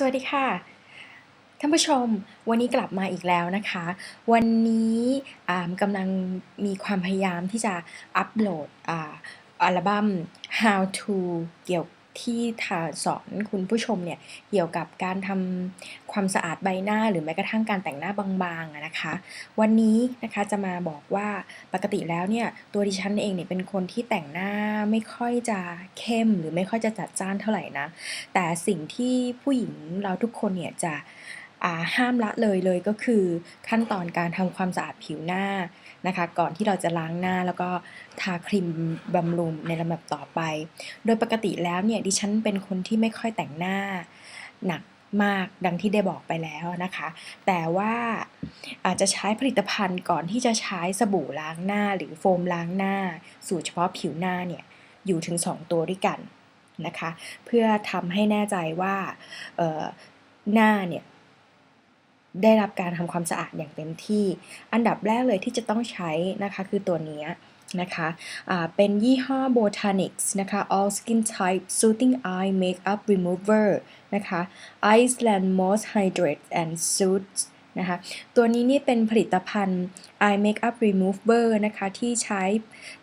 สวัสดีค่ะ ท่านผู้ชม วันนี้กลับมาอีกแล้วนะคะ วันนี้กำลังมีความพยายามที่จะอัปโหลดอัลบั้ม How to เกี่ยว ที่ทาสอนคุณผู้ชมเนี่ยเกี่ยวกับการทำความสะอาดใบหน้า หรือแม้กระทั่งการแต่งหน้าบางๆนะคะ วันนี้นะคะจะมาบอกว่าปกติแล้วเนี่ยตัวดิฉันเองเนี่ยเป็นคนที่แต่งหน้าไม่ค่อยจะเข้ม หรือไม่ค่อยจะจัดจ้านเท่าไหร่นะ แต่สิ่งที่ผู้หญิงเราทุกคนเนี่ยจะห้ามละเลยเลยก็คือขั้นตอนการทำความสะอาดผิวหน้า นะคะ ก่อนที่เราจะล้างหน้าแล้วก็ทาครีมบำรุงในลำดับต่อไป โดยปกติแล้วเนี่ยดิฉันเป็นคนที่ไม่ค่อยแต่งหน้าหนักมากดังที่ได้บอกไปแล้วนะคะ แต่ว่าอาจจะใช้ผลิตภัณฑ์ก่อนที่จะใช้สบู่ล้างหน้า หรือโฟมล้างหน้า สูตรเฉพาะผิวหน้าเนี่ยอยู่ถึง 2 ตัวด้วยกันนะคะ เพื่อทำให้แน่ใจว่าหน้าเนี่ย ได้รับการทำความสะอาดอย่างเต็มที่ อันดับแรกเลยที่จะต้องใช้นะคะคือตัวนี้นะคะอ่าเป็นยี่ห้อ Botanics นะคะ All Skin Type Soothing Eye Makeup Remover นะคะ Iceland Moss Hydrate and Soothes นะคะตัวนี้นี่เป็นผลิตภัณฑ์ Eye Makeup Remover นะคะที่ใช้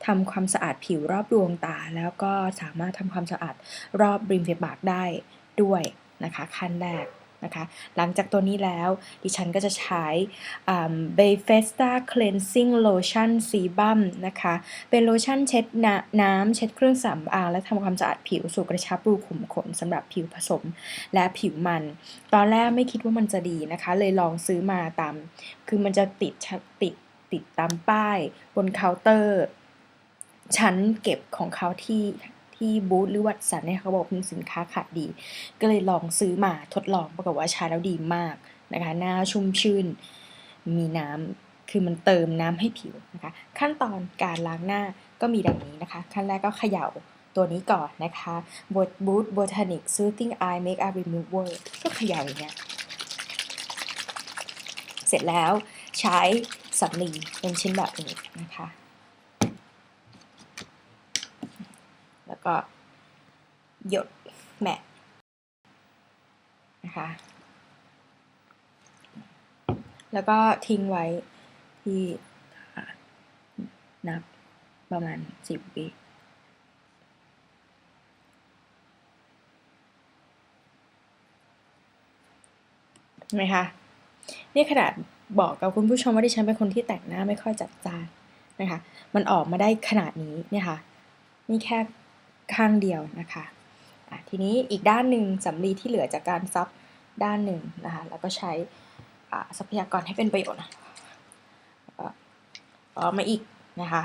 ทำความสะอาดผิวรอบดวงตา แล้วก็สามารถทำความสะอาดรอบริมฝีปากได้ด้วยนะคะขั้นแรก นะคะ หลังจากตัวนี้แล้ว ดิฉันก็จะใช้เบเฟสตา cleansing lotion sebum นะคะ เป็นโลชั่นเช็ดนน้ำเช็ดเครื่องสำอางและทำความสะอาดผิวสู่กระชับรูขุมขนสำหรับผิวผสมและผิวมัน ตอนแรกไม่คิดว่ามันจะดีนะคะ เลยลองซื้อมาตาม คือมันจะติดติดติดตามป้ายบนเคาน์เตอร์ชั้นเก็บของเขาที่ ที่บูธหรือวัดสันเนี่ยเขาบอกเป็นสินค้าขายดี ก็เลยลองซื้อมาทดลองปรากฏว่าใช้แล้วดีมากนะคะ หน้าชุ่มชื่น มีน้ำคือมันเติมน้ำให้ผิวนะคะ ขั้นตอนการล้างหน้าก็มีดังนี้นะคะ ขั้นแรกก็เขย่าตัวนี้ก่อนนะคะบทบูธ Botanic Soothing Eye Makeup Remover ก็เขย่าอย่างเงี้ยเสร็จแล้วใช้สำลีเป็นชิ้นแบบนี้นะคะ แล้ว ก็หยดแมะนะคะ แล้วก็ทิ้งไว้ที่นับประมาณสิบวิไหมคะนี่ขนาดบอกกับคุณผู้ชมว่าดิฉันเป็นคนที่แต่งหน้าไม่ค่อยจัดจานนะคะ มันออกมาได้ขนาดนี้เนี่ยค่ะ นี่แค่ ข้างเดียวนะคะะทีนี้อีกด้านหนึ่งสำลีที่เหลือจากการซับด้านหนึ่งนะคะแล้วก็ใช้ทรัพยากรให้เป็นประโยชน์นะออกมาอีกนะคะ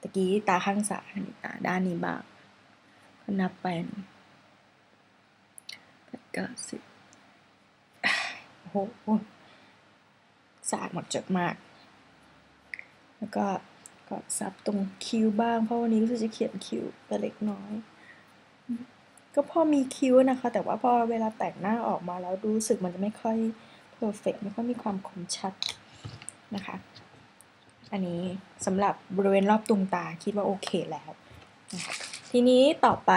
ตะกี้ตาข้างซ้ายด้านนี้บ้างก็นับเป็นเก้าสิบโอ้โหสะอาดหมดจดมาก แล้วก็ ก็ซับตรงคิ้วบ้าง เพราะวันนี้รู้สึกจะเขียนคิ้วแต่เล็กน้อย ก็พอมีคิ้วนะคะ แต่ว่าพอเวลาแต่งหน้าออกมาแล้วรู้สึกมันจะไม่ค่อยเพอร์เฟกไม่ค่อยมีความคมชัดนะคะ อันนี้สำหรับบริเวณรอบดวงตาคิดว่าโอเคแล้วนะคะทีนี้ต่อไป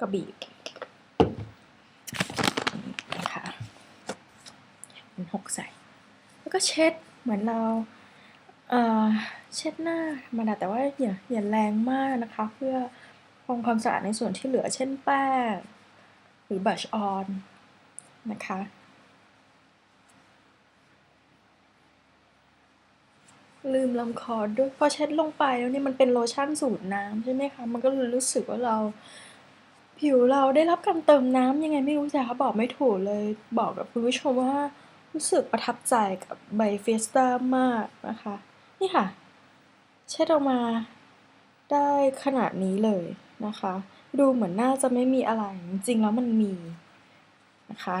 ก็บีบะมันหกใส่ แล้ว ก็เช็ดเหมือนเราเอ่อเช็ดหน้าธรรมดาแต่ว่าอย่าอย่าแรงมากนะคะ เพื่อทำความสะอาดในส่วนที่เหลือเช่นแป้งหรือบัชออนนะคะลืมลำคอด้วยพอเช็ดลงไปแล้วเนี่ยมันเป็นโลชั่นสูตรน้ำใช่ไหมคะ มันก็รู้สึกว่าเรา ผิวเราได้รับการเติมน้ำยังไงไม่รู้จ้ะบอกไม่ถูกเลย บอกกับคุณผู้ชมว่า รู้สึกประทับใจกับใบเฟสตามากนะคะ นี่ค่ะ เช็ดออกมาได้ขนาดนี้เลยนะคะ ดูเหมือนน่าจะไม่มีอะไร จริงๆแล้วมันมีนะคะ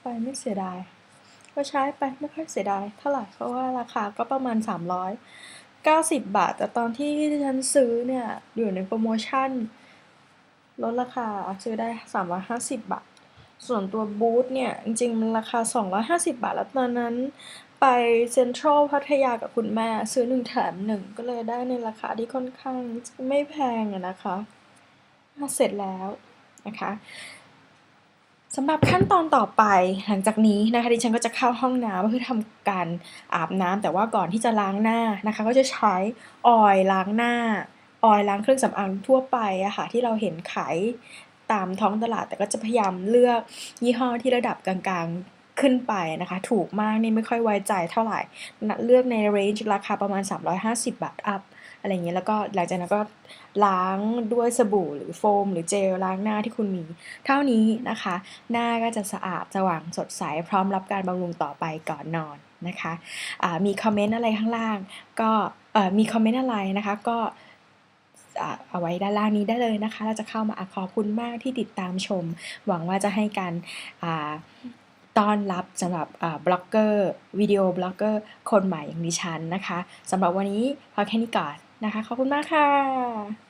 ไปไม่เสียดาย ก็ใช้ไปไม่ค่อยเสียดายเท่าไหร่เพราะว่าราคาก็ประมาณ 390 บาท แต่ตอนที่ฉันซื้อเนี่ย อยู่ในโปรโมชั่น ลดราคาซื้อได้ 350 บาท ส่วนตัวบูธเนี่ย จริงๆ มันราคา 250 บาท แล้วตอนนั้น ไปเซ็นทรัลพัทยากับคุณแม่ ซื้อ1แถม1ก็เลยได้ในราคาที่ค่อนข้างไม่แพงอะนะคะอาเสร็จแล้วนะคะสำหรับขั้นตอนต่อไปหลังจากนี้นะคะดิฉันก็จะเข้าห้องน้ำเพื่อทำการอาบน้ำแต่ว่าก่อนที่จะล้างหน้านะคะ ก็จะใช้ออยล์ล้างหน้า ออยล์ล้างเครื่องสำอางทั่วไปอะค่ะที่เราเห็นขายตามท้องตลาดแต่ก็จะพยายามเลือกยี่ห้อที่ระดับกลางๆขึ้นไปนะคะ ถูกมากนี่ไม่ค่อยไว้ใจเท่าไหรนเลือกในเรนจ์ราคาประมาณ 350 บาทอัปอะไรอย่างเงี้ยแล้วก็หลังจากนั้นก็ล้างด้วยสบู่หรือโฟม หรือเจลล้างหน้าที่คุณมี เท่านี้นะคะ หน้าก็จะสะอาดสว่างสดใส พร้อมรับการบำรุงต่อไปก่อนนอนนะคะอ่ามีคอมเมนต์อะไรข้างล่าง ก็มีคอมเมนต์อะไรนะคะ ก็ เอาไว้ด้านล่างนี้ได้เลยนะคะ เราจะเข้ามาอาขอบคุณมากที่ติดตามชม หวังว่าจะให้การต้อนรับสำหรับบล็อกเกอร์วิดีโอบล็อกเกอร์คนใหม่อย่างดิฉันนะคะสำหรับวันนี้พอแค่นี้ก่อนนะคะ ขอบคุณมากค่ะ